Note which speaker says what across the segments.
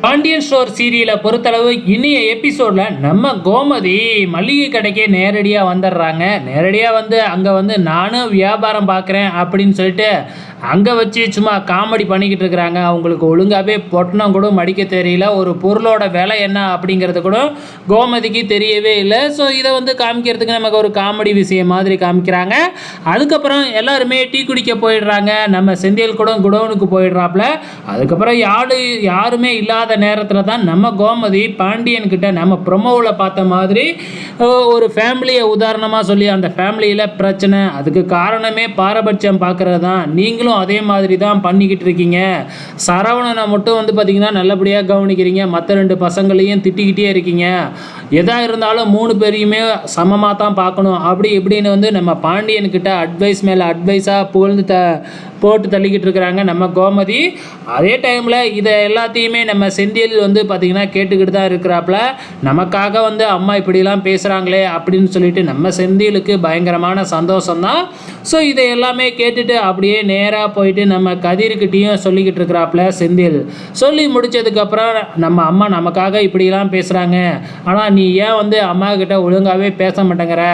Speaker 1: Pandian store சீரியலை பொறுத்தளவு இனிய எபிசோடில் நம்ம கோமதி மளிகை கடைக்கே நேரடியாக வந்துடுறாங்க. நேரடியாக வந்து அங்கே வந்து நானும் வியாபாரம் பார்க்குறேன் அப்படின்னு சொல்லிட்டு அங்கே வச்சு சும்மா காமெடி பண்ணிக்கிட்டு இருக்கிறாங்க. அவங்களுக்கு ஒழுங்காகவே பொட்டணம் கூட மடிக்க தெரியல. ஒரு பொருளோட விலை என்ன அப்படிங்கிறது கூட கோமதிக்கு தெரியவே இல்லை. ஸோ இதை வந்து காமிக்கிறதுக்கு நமக்கு ஒரு காமெடி விஷயம் மாதிரி காமிக்கிறாங்க. அதுக்கப்புறம் எல்லாருமே டீ குடிக்க போயிடுறாங்க. நம்ம செந்தியல் கூட குடோனுக்கு போயிடுறாப்புல. அதுக்கப்புறம் யாரு யாருமே இல்லாத நேரத்தில் தான் நம்ம கோமதி பாண்டியன்கிட்ட நம்ம ப்ரொமோவில் பார்த்த மாதிரி ஒரு ஃபேமிலியை உதாரணமாக சொல்லி அந்த ஃபேமிலியில் பிரச்சனை. அதுக்கு காரணமே பாரபட்சம் பார்க்கறது தான். நீங்களும் அதே மாதிரி தான் பண்ணிக்கிட்டு இருக்கீங்க சரவணனை மட்டும் வந்து பார்த்தீங்கன்னா நல்லபடியாக கவனிக்கிறீங்க. மற்ற ரெண்டு பசங்களையும் திட்டிக்கிட்டே இருக்கீங்க. எதாக இருந்தாலும் மூணு பேரையுமே சமமாக தான் பார்க்கணும். அப்படி இப்படின்னு வந்து நம்ம பாண்டியன்கிட்ட அட்வைஸ் மேலே அட்வைஸாக புகழ்ந்து த போட்டு தள்ளிக்கிட்டு இருக்கிறாங்க நம்ம கோமதி. அதே டைமில் இதை எல்லாத்தையுமே நம்ம செந்தில் வந்து பார்த்திங்கன்னா கேட்டுக்கிட்டு தான் இருக்கிறாப்புல. நமக்காக வந்து அம்மா இப்படிலாம் பேசுகிறாங்களே அப்படின்னு சொல்லிட்டு நம்ம செந்திலுக்கு பயங்கரமான சந்தோஷம்தான். ஸோ இதை எல்லாமே கேட்டுட்டு அப்படியே நேராக போயிட்டு நம்ம கதிர்கிட்டையும் சொல்லிக்கிட்டு இருக்கிறாப்புல செந்தில். சொல்லி முடித்ததுக்கப்புறம் நம்ம அம்மா நமக்காக இப்படிலாம் பேசுகிறாங்க ஆனால் நீ ஏன் வந்து அம்மா கிட்ட ஒழுங்காகவே பேச மாட்டேங்கிற?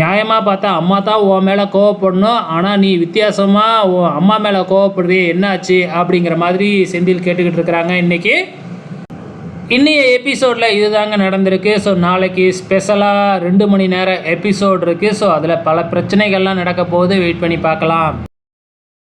Speaker 1: நியாயமாக பார்த்தா அம்மா தான் உன் மேலே கோவப்படணும். ஆனால் நீ வித்தியாசமாக உன் அம்மா மேலே கோவப்படுறியே என்னாச்சு? அப்படிங்கிற மாதிரி செந்தில் கேட்டுக்கிட்டு இருக்கிறாங்க இன்றைக்கி இன்றைய எபிசோடில் இதுதாங்க நடந்திருக்கு. ஸோ நாளைக்கு ஸ்பெஷலாக ரெண்டு மணி நேரம் எபிசோட் இருக்குது ஸோ அதில் பல பிரச்சனைகள்லாம் நடக்க போகுது. வெயிட் பண்ணி பார்க்கலாம்.